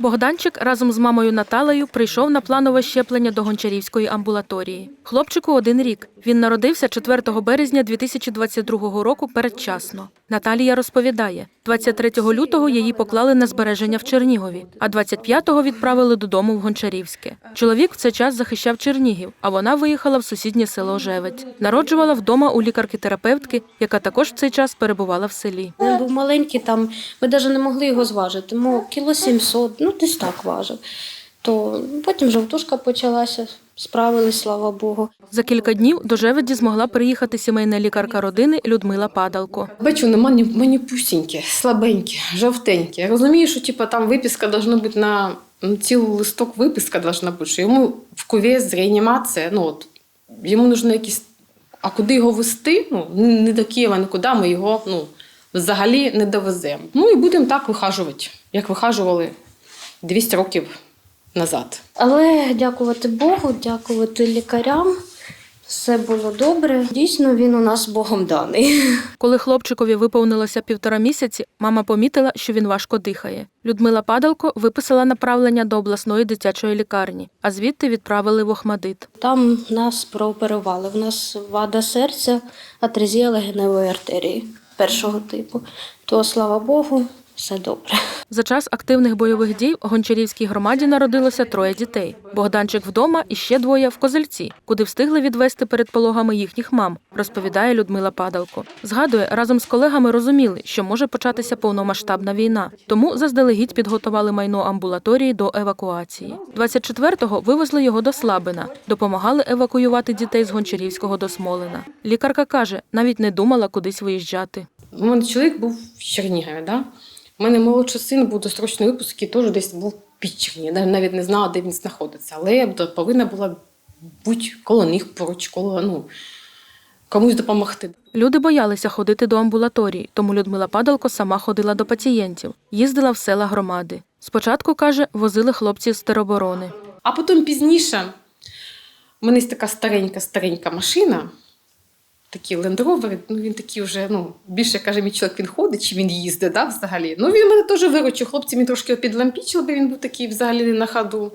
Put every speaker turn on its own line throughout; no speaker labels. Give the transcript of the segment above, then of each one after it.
Богданчик разом з мамою Наталею прийшов на планове щеплення до гончарівської амбулаторії. Хлопчику один рік. Він народився 4 березня 2022 року передчасно. Наталія розповідає, 23 лютого її поклали на збереження в Чернігові, а 25-го відправили додому в Гончарівське. Чоловік в цей час захищав Чернігів, а вона виїхала в сусіднє село Жевець. Народжувала вдома у лікарки-терапевтки, яка також в цей час перебувала в селі.
Він був маленький, там ми навіть не могли його зважити. Тому кіло 700, ну десь так важив. То потім жовтушка почалася, справились, слава Богу.
За кілька днів до Жеведі змогла приїхати сімейна лікарка родини Людмила Падалко.
Бачу, на мені, мені пусіньке, слабеньке, жовтеньке. Я розумію, що типу, там виписка должна бути на ну, цілий листок виписка должна бути, що йому в кувез, реанімація, ну от йому нужно якісь. А куди його вести? Ну, не до Києва, нікуди ми його ну, взагалі не довеземо. Ну і будемо так вихажувати, як вихажували 200 років назад.
Але дякувати Богу, дякувати лікарям. Все було добре. Дійсно, він у нас Богом даний.
Коли хлопчикові виповнилося півтора місяці, мама помітила, що він важко дихає. Людмила Падалко виписала направлення до обласної дитячої лікарні, а звідти відправили в Охмадит.
Там нас прооперували. У нас вада серця, атрезія легеневої артерії першого типу. То слава Богу, все добре.
За час активних бойових дій в Гончарівській громаді народилося троє дітей: Богданчик вдома і ще двоє в Козельці, куди встигли відвести перед пологами їхніх мам, розповідає Людмила Падалко. Згадує, разом з колегами розуміли, що може початися повномасштабна війна, тому заздалегідь підготували майно амбулаторії до евакуації. 24-го вивезли його до Слабина, допомагали евакуювати дітей з Гончарівського до Смолина. Лікарка каже, навіть не думала кудись виїжджати.
У мене чоловік був в Чернігові, да? У мене молодший син був досрочний випуск, який теж десь був під Я навіть не знала, де він знаходиться. Але я повинна була бути коло них поруч, коло ну, комусь допомогти.
Люди боялися ходити до амбулаторії, тому Людмила Падалко сама ходила до пацієнтів, їздила в села громади. Спочатку, каже, возили хлопців з тероборони.
А потім пізніше у мене є така старенька-старенька машина, такий лендровер, ну він такий вже, ну, більше каже, мій чоловік він ходить, чи він їздить, да, взагалі. Ну він мене теж виручив. Хлопці мені трошки підлампічили, бо він був такий взагалі не на ходу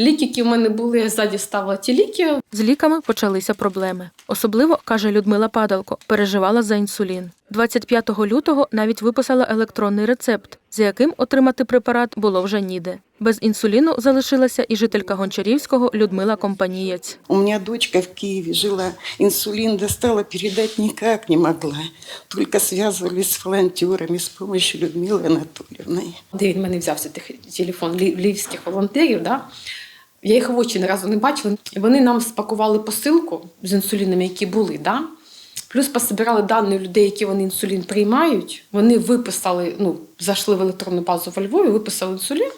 Ліки, які в мене були, я ззаді ставила ті ліки.
З ліками почалися проблеми. Особливо, каже Людмила Падалко, переживала за інсулін. 25 лютого навіть виписала електронний рецепт, за яким отримати препарат було вже ніде. Без інсуліну залишилася і жителька Гончарівського Людмила Компанієць.
У меня дочка в Киеве жила, инсулин достала, передать никак не могла. Только связывались с волонтерами с помощью Людмилы Анатольевны.
Де він в мене взявся тих телефон лі- львівських волонтерів. Да? Я їх в очі ні разу не бачила. Вони нам спакували посилку з інсулінами, які були. Да? Плюс пособирали дані людей, які вони інсулін приймають. Вони виписали, ну, зайшли в електронну базу во Львові, виписали інсулін.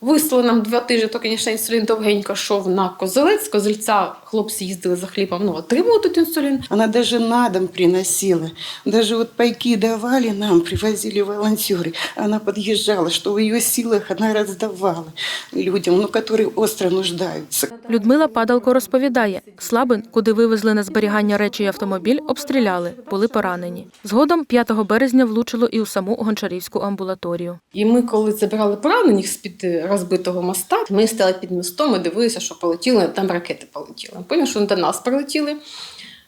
Вислали нам два тижні, то, звісно, інсулін довгенько йшов на козелець. З Козельця хлопці їздили за хлібом, ну, отримували тут інсулін.
Она даже на дом приносила. Даже вот пайки давали нам, привозили волонтеры. Она подъезжала, что в ее силах она раздавала людям, ну, которые остро нуждаются.
Людмила Падалко розповідає, Слабин, куди вивезли на зберігання речі і автомобіль, обстріляли, були поранені. Згодом 5 березня влучило і у саму Гончарівську амбулаторію.
І ми, коли забирали поранених з-під е, розбитого моста, ми стали під мостом і дивилися, що полетіли, там ракети полетіли. Поняли, що до нас прилетіли.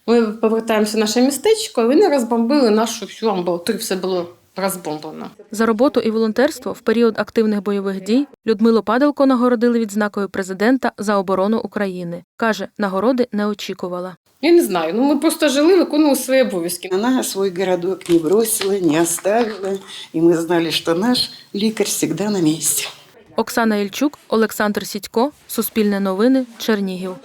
Ми повертаємося в наше містечко, і вони розбомбили нашу всю амбулаторію, все було розбомблено.
За роботу і волонтерство в період активних бойових дій Людмилу Падалко нагородили відзнакою президента за оборону України. Каже, нагороди не очікувала.
Я не знаю, ну ми просто жили, виконували свої обов'язки.
Она свой городок не бросила, не оставила, и мы знали, что наш лекарь всегда на месте.
Оксана Ільчук, Олександр Сідько, Суспільне новини, Чернігів.